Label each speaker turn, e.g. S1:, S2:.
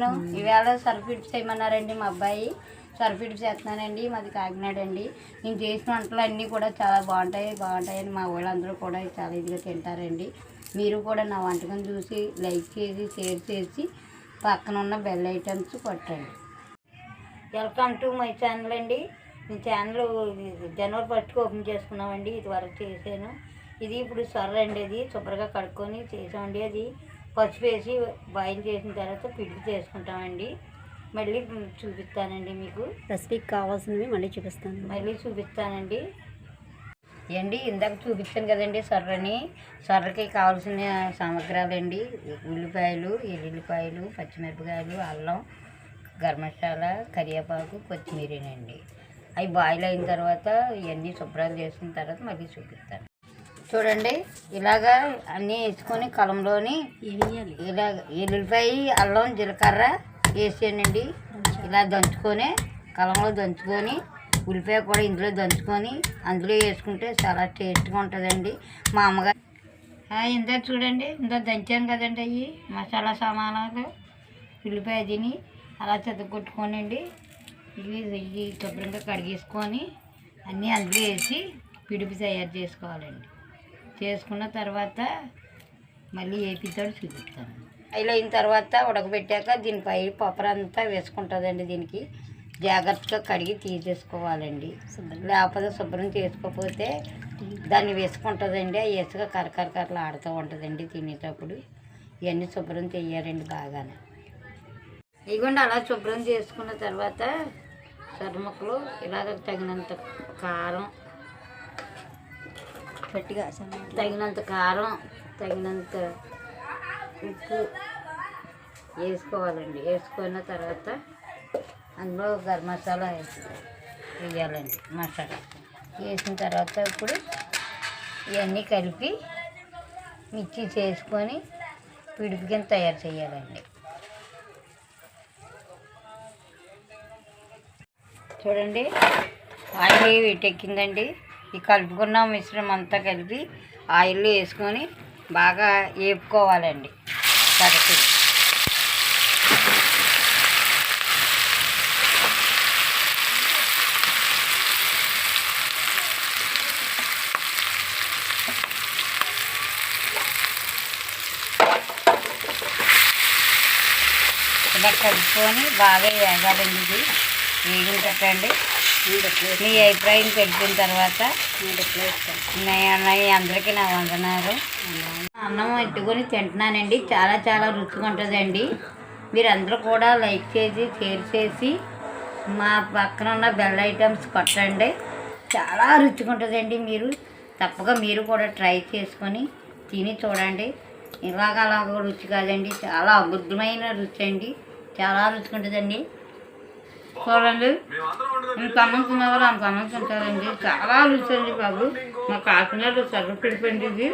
S1: నేను ఈవేళ సర్ఫిట్ చేయమన్నారండి మా అబ్బాయి. సర్ఫిట్ చేస్తున్నానండి మాది కాకినాడ అండి. నేను చేసిన వంటలు అన్నీ కూడా చాలా బాగుంటాయి బాగుంటాయని మా వాళ్ళందరూ కూడా చాలా ఇదిగా తింటారండి. మీరు కూడా నా వంటకం చూసి లైక్ చేసి షేర్ చేసి పక్కన ఉన్న బెల్ ఐటమ్స్ కొట్టండి. వెల్కమ్ టు మై ఛానల్ అండి. ఈ ఛానల్ జనవరి ఫస్ట్కి ఓపెన్ చేసుకున్నామండి ఇది వరకు చేశాను. ఇది ఇప్పుడు సొర్ర అండి అది శుభ్రంగా కడుక్కొని చేసామండి అది. పసుపు వేసి బాయిల్ చేసిన తర్వాత పిడికి చేసుకుంటామండి. మళ్ళీ చూపిస్తానండి మీకు.
S2: రెసిపీకి కావాల్సినవి మళ్ళీ చూపిస్తాను.
S1: మళ్ళీ చూపిస్తానండి. ఏండి ఇందాక చూపించాను కదండి సొర్రని. సొర్రకి కావాల్సిన సామగ్రాలండి. ఉల్లిపాయలు ఎల్లుల్లిపాయలు పచ్చిమిరపకాయలు అల్లం గరం మసాలా కరివేపాకు కొత్తిమీరేనండి. అవి బాయిల్ అయిన తర్వాత ఇవన్నీ శుభ్రాలు చేసుకున్న తర్వాత మళ్ళీ చూపిస్తాను. చూడండి. ఇలాగా అన్నీ వేసుకొని కలంలోని ఇలా ఎల్లుల్లిపాయ అల్లం జీలకర్ర వేసానండి ఇలా దంచుకొని కలంలో దంచుకొని ఉల్లిపాయ కూడా ఇందులో దంచుకొని అందులో వేసుకుంటే చాలా టేస్ట్గా ఉంటుందండి. మా అమ్మగారు ఇందా చూడండి. ఇందా దంచాను కదండి అవి మసాలా సామానాలు ఉల్లిపాయ తిని అలా చెత్తకొట్టుకోనండి ఇవి ఇవి శుభ్రంగా కడిగేసుకొని అన్నీ అందులో వేసి పిడిపి తయారు చేసుకోవాలండి. చేసుకున్న తర్వాత మళ్ళీ ఏపీతోడు చూపిస్తాను. ఆయిల్ అయిన తర్వాత ఉడకబెట్టాక దీనిపై పప్పరంతా వేసుకుంటుందండి దీనికి. జాగ్రత్తగా కడిగి తీసేసుకోవాలండి. లేకపోతే శుభ్రం చేసుకోకపోతే దాన్ని వేసుకుంటుందండి. ఆ ఇసుక కరకరకరలు ఆడుతూ ఉంటుందండి తినేటప్పుడు. ఇవన్నీ శుభ్రం చేయాలండి బాగానే. ఇదిగోండి అలా శుభ్రం చేసుకున్న తర్వాత సరుముక్కలు ఇలాగ తగినంత కారం
S2: గట్టిగా
S1: తగినంత కారం తగినంత ఉప్పు వేసుకోవాలండి. వేసుకున్న తర్వాత అందులో గరం మసాలా వేయాలండి మసాలా. వేసిన తర్వాత ఇప్పుడు ఇవన్నీ కలిపి మిర్చి చేసుకొని పిడిపి కింద తయారు చేయాలండి. చూడండి ఆయిల్ వీటెక్కిందండి ఈ కలుపుకున్న మిశ్రమం అంతా కలిపి ఆయిల్లో వేసుకొని బాగా వేపుకోవాలండి కరెక్ట్ ఇలా కలుపుకొని బాగా వేగాలండి ఇది. వేగిన పెట్టండి మీ అభిప్రాయం తెలిపిన తర్వాత అందరికీ నా వందనాలు. అన్నం ఎట్టుకొని తింటున్నానండి. చాలా చాలా రుచిగా ఉంటుందండి. మీరు అందరూ కూడా లైక్ చేసి షేర్ చేసి మా పక్కన ఉన్న బెల్ ఐటమ్స్ కొట్టండి. చాలా రుచిగా ఉంటుందండి మీరు. తప్పగా మీరు కూడా ట్రై చేసుకొని తిని చూడండి. ఇలాగ అలాగ రుచి కాదండి. చాలా అద్భుతమైన రుచి అండి. చాలా రుచిగా ఉంటుందండి. చూడండి. అన్నం తినేవారు అంత అన్నం తింటారండి. చాలా రుచి అండి బాబు. మా కాకినాడ సగం పిడిపండి ఇది